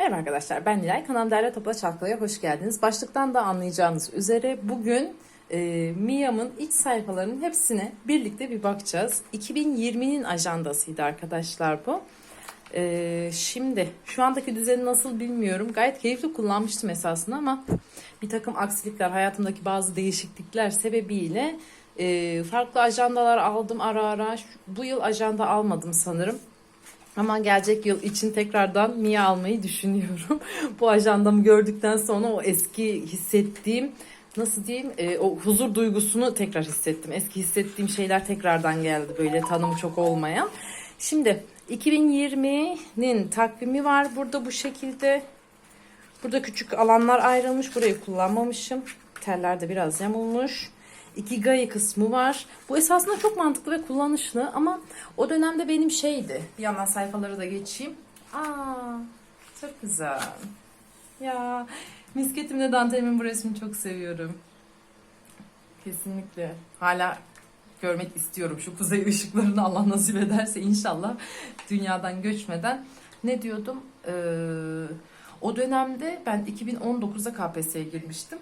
Merhaba arkadaşlar ben Nilay. Kanal Derya Topla Çalkalı'ya hoş geldiniz. Başlıktan da anlayacağınız üzere bugün e, Mia'mın iç sayfalarının hepsine birlikte bir bakacağız. 2020'nin ajandasıydı arkadaşlar bu. E, şimdi şu andaki düzeni nasıl bilmiyorum. Gayet keyifli kullanmıştım esasında ama bir takım aksilikler, hayatımdaki bazı değişiklikler sebebiyle e, farklı ajandalar aldım ara ara. Bu yıl ajanda almadım sanırım. Ama gelecek yıl için tekrardan Mia almayı düşünüyorum. Bu ajandamı gördükten sonra o eski hissettiğim nasıl diyeyim e, o huzur duygusunu tekrar hissettim. Eski hissettiğim şeyler tekrardan geldi böyle tanımı çok olmayan. Şimdi 2020'nin takvimi var burada bu şekilde. Burada küçük alanlar ayrılmış. Burayı kullanmamışım. Teller de biraz yamulmuş. Ikigai kısmı var. Bu esasında çok mantıklı ve kullanışlı ama o dönemde benim şeydi. Bir yandan sayfaları da geçeyim. Aa, çok güzel. Ya misketimle dantelimin bu resmini çok seviyorum. Kesinlikle. Hala görmek istiyorum şu kuzey ışıklarını Allah nasip ederse inşallah dünyadan göçmeden. Ne diyordum? Ee, o dönemde ben 2019'da KPSS'ye girmiştim.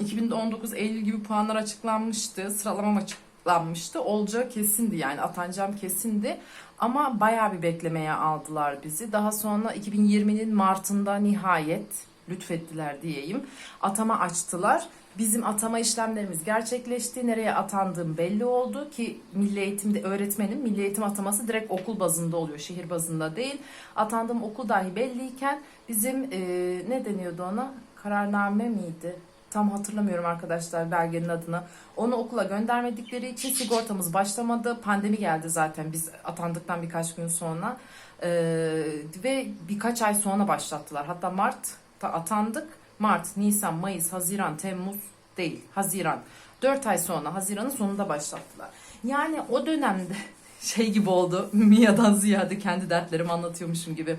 2019 Eylül gibi puanlar açıklanmıştı. Sıralamam açıklanmıştı. Olacağı kesindi yani atanacağım kesindi. Ama bayağı bir beklemeye aldılar bizi. Daha sonra 2020'nin Mart'ında nihayet lütfettiler diyeyim. Atama açtılar. Bizim atama işlemlerimiz gerçekleşti. Nereye atandığım belli oldu ki milli eğitimde öğretmenim. Milli eğitim ataması direkt okul bazında oluyor. Şehir bazında değil. Atandığım okul dahi belliyken bizim eee, ne deniyordu ona? Kararname miydi? Tam hatırlamıyorum arkadaşlar belgenin adını. Onu okula göndermedikleri için sigortamız başlamadı. Pandemi geldi zaten biz atandıktan birkaç gün sonra. Ee, ve birkaç ay sonra başlattılar. Hatta Mart'ta atandık. Mart, Nisan, Mayıs, Haziran, Temmuz değil. Haziran. 4 ay sonra Haziran'ın sonunda başlattılar. Yani o dönemde şey gibi oldu. Mia'dan ziyade kendi dertlerimi anlatıyormuşum gibi.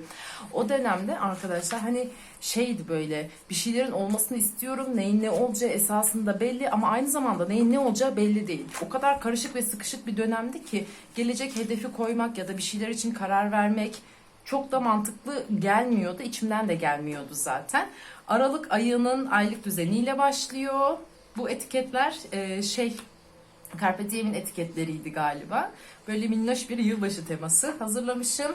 O dönemde arkadaşlar hani şeydi böyle bir şeylerin olmasını istiyorum. Neyin ne olacağı esasında belli ama aynı zamanda neyin ne olacağı belli değil. O kadar karışık ve sıkışık bir dönemdi ki gelecek hedefi koymak ya da bir şeyler için karar vermek çok da mantıklı gelmiyordu. İçimden de gelmiyordu zaten. Aralık ayının aylık düzeniyle başlıyor. Bu etiketler şey Carpe Diem'in etiketleriydi galiba. Böyle minnoş bir yılbaşı teması hazırlamışım.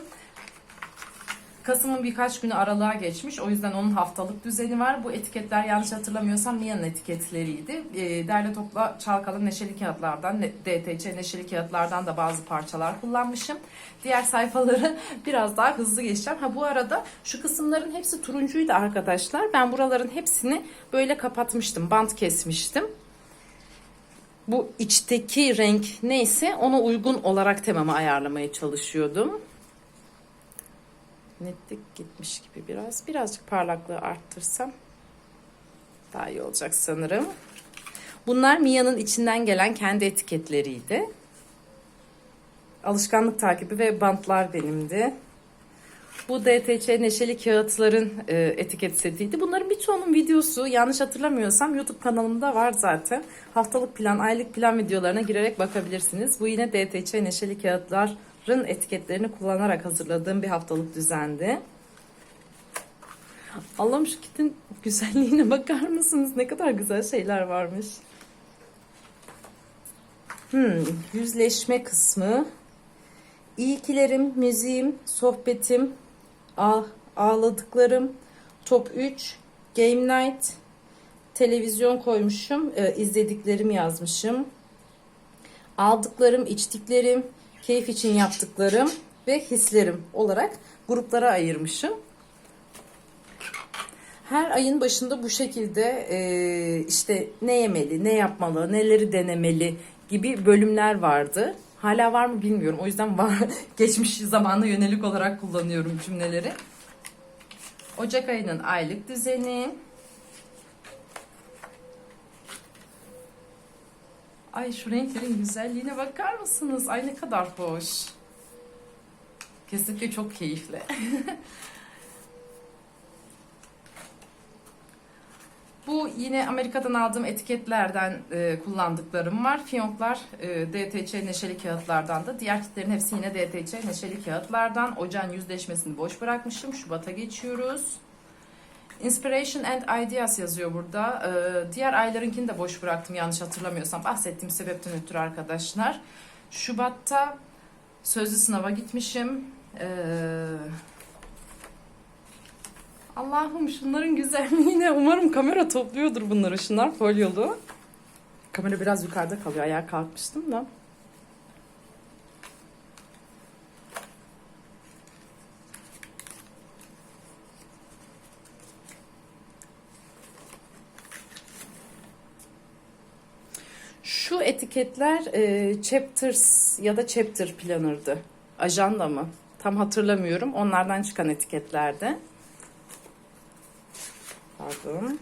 Kasım'ın birkaç günü aralığa geçmiş. O yüzden onun haftalık düzeni var. Bu etiketler yanlış hatırlamıyorsam Mia'nın etiketleriydi. E, derle topla çalkalı neşeli kağıtlardan, DTC neşeli kağıtlardan da bazı parçalar kullanmışım. Diğer sayfaları biraz daha hızlı geçeceğim. Ha bu arada şu kısımların hepsi turuncuydu arkadaşlar. Ben buraların hepsini böyle kapatmıştım. Bant kesmiştim bu içteki renk neyse ona uygun olarak temamı ayarlamaya çalışıyordum. Netlik gitmiş gibi biraz. Birazcık parlaklığı arttırsam daha iyi olacak sanırım. Bunlar Mia'nın içinden gelen kendi etiketleriydi. Alışkanlık takibi ve bantlar benimdi. Bu DTC Neşeli Kağıtların e, etiket setiydi. Bunların birçoğunun videosu yanlış hatırlamıyorsam YouTube kanalımda var zaten. Haftalık plan, aylık plan videolarına girerek bakabilirsiniz. Bu yine DTC Neşeli Kağıtların etiketlerini kullanarak hazırladığım bir haftalık düzendi. Allah'ım şu kitin güzelliğine bakar mısınız? Ne kadar güzel şeyler varmış. Hmm, yüzleşme kısmı. İyikilerim, müziğim, sohbetim, ağladıklarım, top 3, game night, televizyon koymuşum, e, izlediklerimi yazmışım. Aldıklarım, içtiklerim, keyif için yaptıklarım ve hislerim olarak gruplara ayırmışım. Her ayın başında bu şekilde e, işte ne yemeli, ne yapmalı, neleri denemeli gibi bölümler vardı. Hala var mı bilmiyorum. O yüzden var, geçmiş zamana yönelik olarak kullanıyorum cümleleri. Ocak ayının aylık düzeni. Ay şu renklerin güzelliğine bakar mısınız? Ay ne kadar hoş. Kesinlikle çok keyifli. Bu yine Amerika'dan aldığım etiketlerden e, kullandıklarım var. Fiyonklar e, DTC neşeli kağıtlardan da. Diğer kitlerin hepsi yine DTC neşeli kağıtlardan. Ocağın yüzleşmesini boş bırakmışım. Şubat'a geçiyoruz. Inspiration and Ideas yazıyor burada. Ee, diğer aylarınkini de boş bıraktım yanlış hatırlamıyorsam. Bahsettiğim sebepten ötürü arkadaşlar. Şubat'ta sözlü sınava gitmişim. Ee, Allah'ım şunların güzelliğine umarım kamera topluyordur bunları. Şunlar folyolu. Kamera biraz yukarıda kalıyor. Ayağa kalkmıştım da. Şu etiketler e, chapters ya da chapter planner'dı. Ajanda mı? Tam hatırlamıyorum. Onlardan çıkan etiketlerdi. Pardon.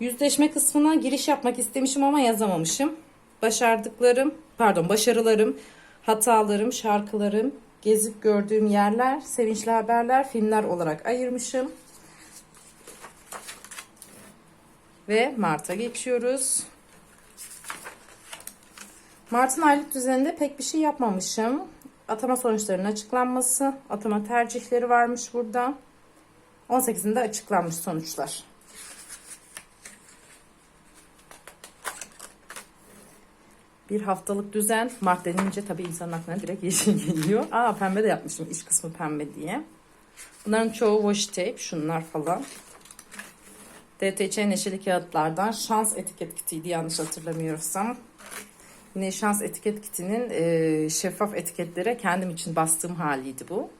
Yüzleşme kısmına giriş yapmak istemişim ama yazamamışım. Başardıklarım, pardon başarılarım, hatalarım, şarkılarım, gezip gördüğüm yerler, sevinçli haberler, filmler olarak ayırmışım. Ve Mart'a geçiyoruz. Mart'ın aylık düzeninde pek bir şey yapmamışım. Atama sonuçlarının açıklanması, atama tercihleri varmış burada. 18'inde açıklanmış sonuçlar. Bir haftalık düzen. Mart denince tabii insan aklına direkt yeşil geliyor. Aa pembe de yapmışım. iç kısmı pembe diye. Bunların çoğu washi tape. Şunlar falan. DTC neşeli kağıtlardan şans etiket kitiydi yanlış hatırlamıyorsam. Yine şans etiket kitinin e, şeffaf etiketlere kendim için bastığım haliydi bu.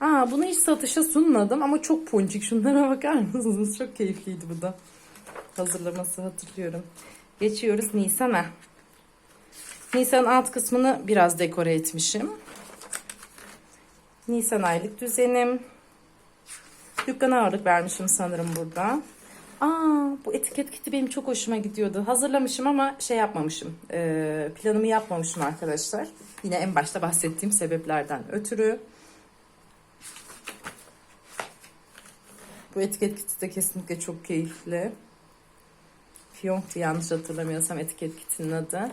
Aa, bunu hiç satışa sunmadım ama çok ponçik. Şunlara bakar mısınız? Çok keyifliydi bu da. Hazırlaması hatırlıyorum. Geçiyoruz Nisan'a. Nisan alt kısmını biraz dekore etmişim. Nisan aylık düzenim. Dükkana ağırlık vermişim sanırım burada. Aa, bu etiket kiti benim çok hoşuma gidiyordu. Hazırlamışım ama şey yapmamışım. Ee, planımı yapmamışım arkadaşlar. Yine en başta bahsettiğim sebeplerden ötürü. Bu etiket kiti de kesinlikle çok keyifli. Fiyonk'tu yanlış hatırlamıyorsam etiket kitinin adı.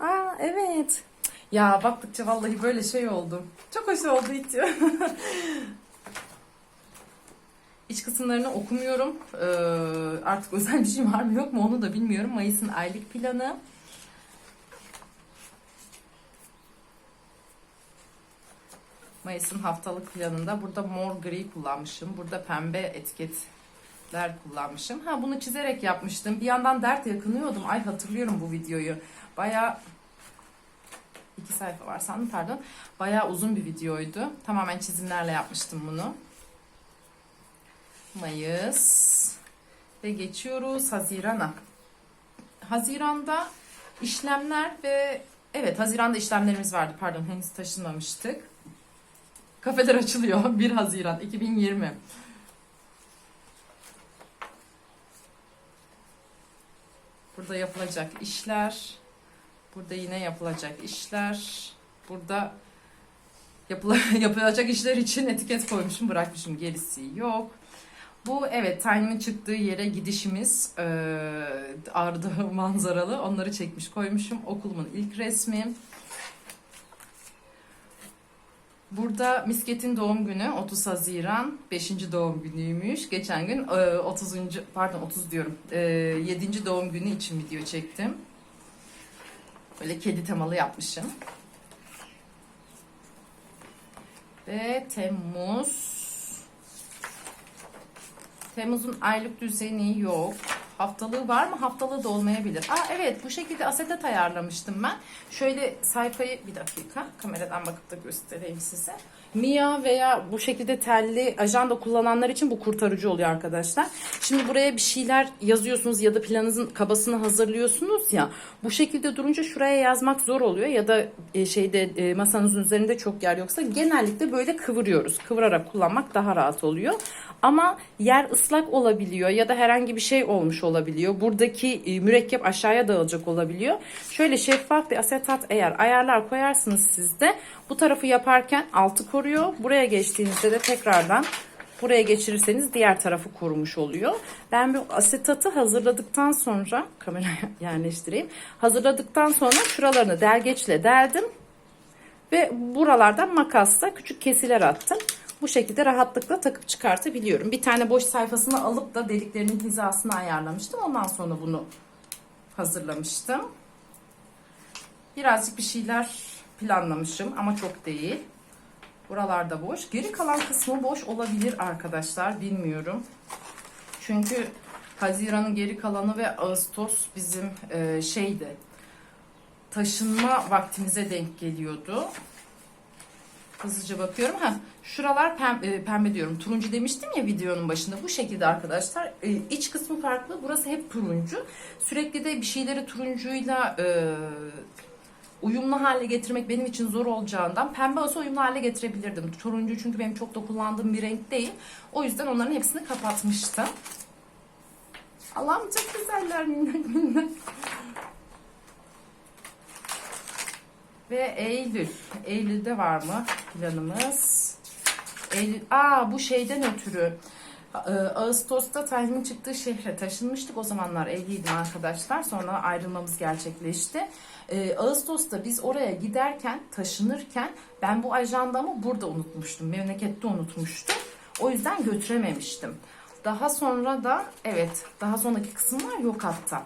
Aa evet. Ya baktıkça vallahi böyle şey oldu. Çok hoş oldu hiç. İç kısımlarını okumuyorum. Ee, artık özel bir şey var mı yok mu onu da bilmiyorum. Mayıs'ın aylık planı. Mayıs'ın haftalık planında burada mor gri kullanmışım. Burada pembe etiketler kullanmışım. Ha bunu çizerek yapmıştım. Bir yandan dert yakınıyordum. Ay hatırlıyorum bu videoyu. Baya iki sayfa var sandım pardon. Baya uzun bir videoydu. Tamamen çizimlerle yapmıştım bunu. Mayıs ve geçiyoruz Haziran'a. Haziran'da işlemler ve evet Haziran'da işlemlerimiz vardı. Pardon henüz taşınmamıştık. Kafeler açılıyor 1 Haziran 2020. Burada yapılacak işler. Burada yine yapılacak işler. Burada yapıla- yapılacak işler için etiket koymuşum bırakmışım gerisi yok. Bu evet Tiny'nin çıktığı yere gidişimiz e, Ağrı Dağı manzaralı. Onları çekmiş koymuşum. Okulumun ilk resmi. Burada Misket'in doğum günü 30 Haziran 5. doğum günüymüş. Geçen gün e, 30. pardon 30 diyorum. E, 7. doğum günü için video çektim. Böyle kedi temalı yapmışım. Ve Temmuz Temmuz'un aylık düzeni yok. Haftalığı var mı? Haftalığı da olmayabilir. Aa evet bu şekilde asetet ayarlamıştım ben. Şöyle sayfayı bir dakika kameradan bakıp da göstereyim size. Mia veya bu şekilde telli ajanda kullananlar için bu kurtarıcı oluyor arkadaşlar. Şimdi buraya bir şeyler yazıyorsunuz ya da planınızın kabasını hazırlıyorsunuz ya. Bu şekilde durunca şuraya yazmak zor oluyor ya da e, şeyde e, masanızın üzerinde çok yer yoksa genellikle böyle kıvırıyoruz. Kıvırarak kullanmak daha rahat oluyor. Ama yer ıslak olabiliyor ya da herhangi bir şey olmuş olabiliyor. Buradaki e, mürekkep aşağıya dağılacak olabiliyor. Şöyle şeffaf bir asetat eğer ayarlar koyarsınız siz de bu tarafı yaparken altı koruyor. Buraya geçtiğinizde de tekrardan buraya geçirirseniz diğer tarafı korumuş oluyor. Ben bu asetatı hazırladıktan sonra kameraya yerleştireyim. Hazırladıktan sonra şuralarını delgeçle deldim. Ve buralardan makasla küçük kesiler attım. Bu şekilde rahatlıkla takıp çıkartabiliyorum. Bir tane boş sayfasını alıp da deliklerinin hizasını ayarlamıştım. Ondan sonra bunu hazırlamıştım. Birazcık bir şeyler planlamışım ama çok değil. Buralarda boş. Geri kalan kısmı boş olabilir arkadaşlar. Bilmiyorum. Çünkü Haziran'ın geri kalanı ve Ağustos bizim e, şeydi. Taşınma vaktimize denk geliyordu. Hızlıca bakıyorum. Ha, şuralar pembe, pembe diyorum. Turuncu demiştim ya videonun başında. Bu şekilde arkadaşlar. E, iç kısmı farklı. Burası hep turuncu. Sürekli de bir şeyleri turuncuyla e, uyumlu hale getirmek benim için zor olacağından pembe olsa uyumlu hale getirebilirdim. Turuncu çünkü benim çok da kullandığım bir renk değil. O yüzden onların hepsini kapatmıştım. Allah'ım çok güzeller. Ve Eylül. Eylül'de var mı planımız? Eylül. Aa bu şeyden ötürü. Ee, Ağustos'ta Tayyip'in çıktığı şehre taşınmıştık. O zamanlar evliydim arkadaşlar. Sonra ayrılmamız gerçekleşti. Ee, Ağustos'ta biz oraya giderken, taşınırken ben bu ajandamı burada unutmuştum. Memlekette unutmuştum. O yüzden götürememiştim. Daha sonra da evet daha sonraki kısımlar yok hatta.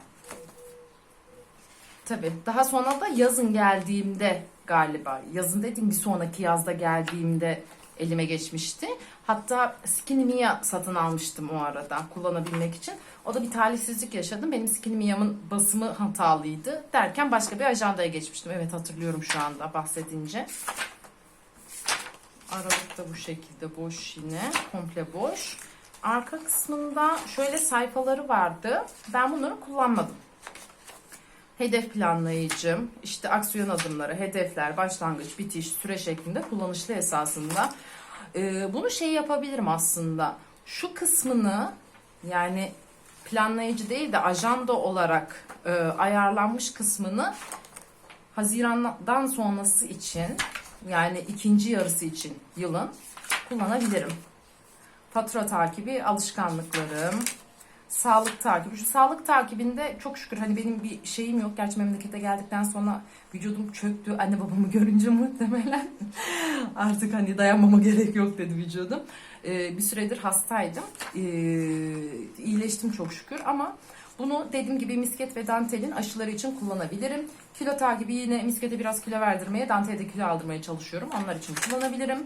Tabii. Daha sonra da yazın geldiğimde galiba. Yazın dediğim bir sonraki yazda geldiğimde elime geçmişti. Hatta Skinny satın almıştım o arada kullanabilmek için. O da bir talihsizlik yaşadım. Benim Skinny Mia'mın basımı hatalıydı. Derken başka bir ajandaya geçmiştim. Evet hatırlıyorum şu anda bahsedince. Aralık da bu şekilde boş yine. Komple boş. Arka kısmında şöyle sayfaları vardı. Ben bunları kullanmadım. Hedef planlayıcım, işte aksiyon adımları, hedefler, başlangıç, bitiş, süre şeklinde kullanışlı esasında. Ee, bunu şey yapabilirim aslında. Şu kısmını yani planlayıcı değil de ajanda olarak e, ayarlanmış kısmını Haziran'dan sonrası için yani ikinci yarısı için yılın kullanabilirim. Fatura takibi, alışkanlıklarım, sağlık takibi. Şu sağlık takibinde çok şükür hani benim bir şeyim yok. Gerçi memlekete geldikten sonra vücudum çöktü. Anne babamı görünce muhtemelen artık hani dayanmama gerek yok dedi vücudum. Ee, bir süredir hastaydım. Ee, iyileştim çok şükür ama bunu dediğim gibi misket ve dantelin aşıları için kullanabilirim. Kilo takibi yine miskete biraz kilo verdirmeye, dantele de kilo aldırmaya çalışıyorum. Onlar için kullanabilirim.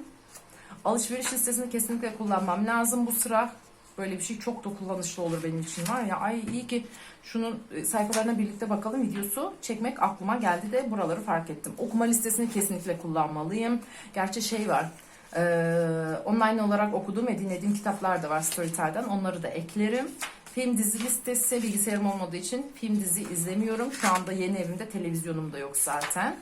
Alışveriş listesini kesinlikle kullanmam lazım bu sıra. Böyle bir şey çok da kullanışlı olur benim için var ya. Ay iyi ki şunun e, sayfalarına birlikte bakalım videosu çekmek aklıma geldi de buraları fark ettim. Okuma listesini kesinlikle kullanmalıyım. Gerçi şey var. E, online olarak okuduğum ve dinlediğim kitaplar da var Storytel'den. Onları da eklerim. Film dizi listesi bilgisayarım olmadığı için film dizi izlemiyorum. Şu anda yeni evimde televizyonum da yok zaten.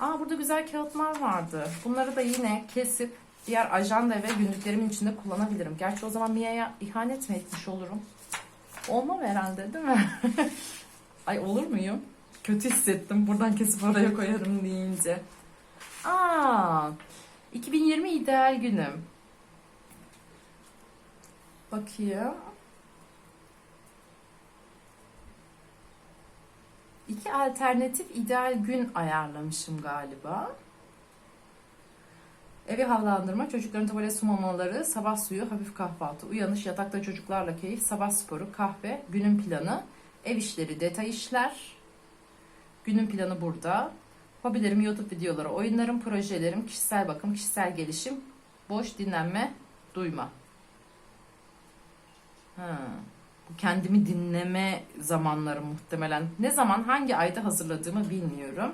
Aa burada güzel kağıtlar vardı. Bunları da yine kesip diğer ajanda ve günlüklerimin içinde kullanabilirim. Gerçi o zaman Mia'ya ihanet mi etmiş olurum? Olmam herhalde değil mi? Ay olur muyum? Kötü hissettim. Buradan kesip oraya koyarım deyince. Aa, 2020 ideal günüm. Bakayım. İki alternatif ideal gün ayarlamışım galiba. Evi havalandırma, çocukların tuvalet su mamaları, sabah suyu, hafif kahvaltı, uyanış, yatakta çocuklarla keyif, sabah sporu, kahve, günün planı, ev işleri, detay işler. Günün planı burada. Hobilerim, YouTube videoları, oyunlarım, projelerim, kişisel bakım, kişisel gelişim, boş dinlenme, duyma. Ha, bu kendimi dinleme zamanları muhtemelen. Ne zaman, hangi ayda hazırladığımı bilmiyorum.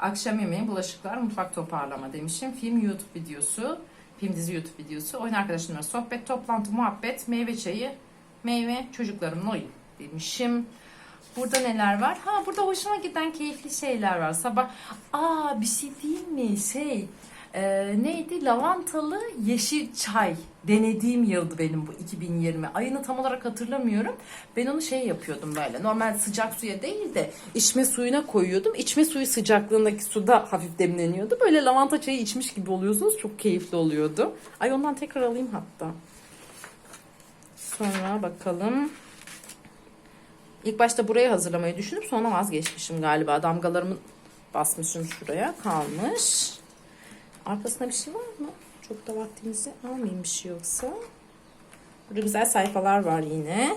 Akşam yemeği, bulaşıklar, mutfak toparlama demişim. Film, YouTube videosu, film dizi YouTube videosu, oyun arkadaşlarımla sohbet, toplantı, muhabbet, meyve çayı, meyve, çocuklarımla oyun demişim. Burada neler var? Ha burada hoşuma giden keyifli şeyler var. Sabah, aa bir şey değil mi? Şey, Ee, neydi? Lavantalı yeşil çay denediğim yıldı benim bu 2020. Ayını tam olarak hatırlamıyorum. Ben onu şey yapıyordum böyle. Normal sıcak suya değil de içme suyuna koyuyordum. İçme suyu sıcaklığındaki suda hafif demleniyordu. Böyle lavanta çayı içmiş gibi oluyorsunuz. Çok keyifli oluyordu. Ay ondan tekrar alayım hatta. Sonra bakalım. İlk başta burayı hazırlamayı düşünüp sonra vazgeçmişim galiba. Damgalarımı basmışım şuraya kalmış. Arkasında bir şey var mı? Çok da vaktimizi almayayım bir şey yoksa. Burada güzel sayfalar var yine.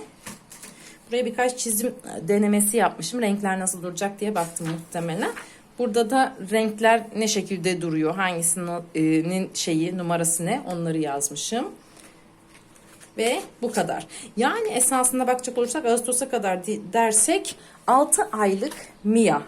Buraya birkaç çizim denemesi yapmışım. Renkler nasıl duracak diye baktım muhtemelen. Burada da renkler ne şekilde duruyor, hangisinin şeyi, numarası ne onları yazmışım. Ve bu kadar. Yani esasında bakacak olursak Ağustos'a kadar dersek 6 aylık Mia.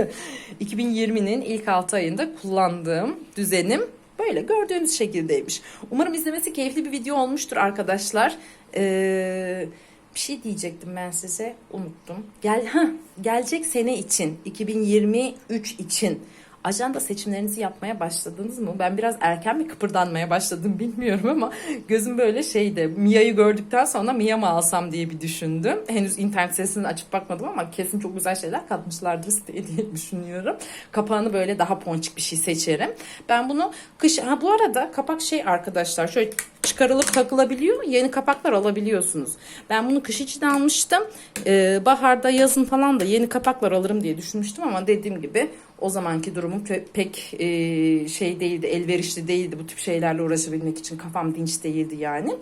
2020'nin ilk 6 ayında kullandığım düzenim böyle gördüğünüz şekildeymiş. Umarım izlemesi keyifli bir video olmuştur arkadaşlar. Ee, bir şey diyecektim ben size unuttum. Gel ha gelecek sene için 2023 için ajanda seçimlerinizi yapmaya başladınız mı? Ben biraz erken mi kıpırdanmaya başladım bilmiyorum ama gözüm böyle şeyde Mia'yı gördükten sonra Mia mı alsam diye bir düşündüm. Henüz internet sitesini açıp bakmadım ama kesin çok güzel şeyler katmışlardır siteye diye düşünüyorum. Kapağını böyle daha ponçik bir şey seçerim. Ben bunu kış... Ha bu arada kapak şey arkadaşlar şöyle çıkarılıp takılabiliyor. Yeni kapaklar alabiliyorsunuz. Ben bunu kış için almıştım. Ee, baharda yazın falan da yeni kapaklar alırım diye düşünmüştüm ama dediğim gibi o zamanki durumum pe- pek e, şey değildi, elverişli değildi bu tip şeylerle uğraşabilmek için. Kafam dinç değildi yani.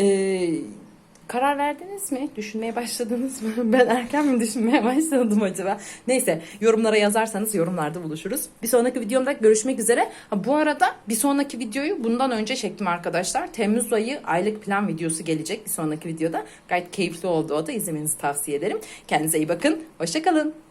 Ee, karar verdiniz mi? Düşünmeye başladınız mı? Ben erken mi düşünmeye başladım acaba? Neyse yorumlara yazarsanız yorumlarda buluşuruz. Bir sonraki videomda görüşmek üzere. Ha, bu arada bir sonraki videoyu bundan önce çektim arkadaşlar. Temmuz ayı aylık plan videosu gelecek bir sonraki videoda. Gayet keyifli oldu o da izlemenizi tavsiye ederim. Kendinize iyi bakın. Hoşçakalın.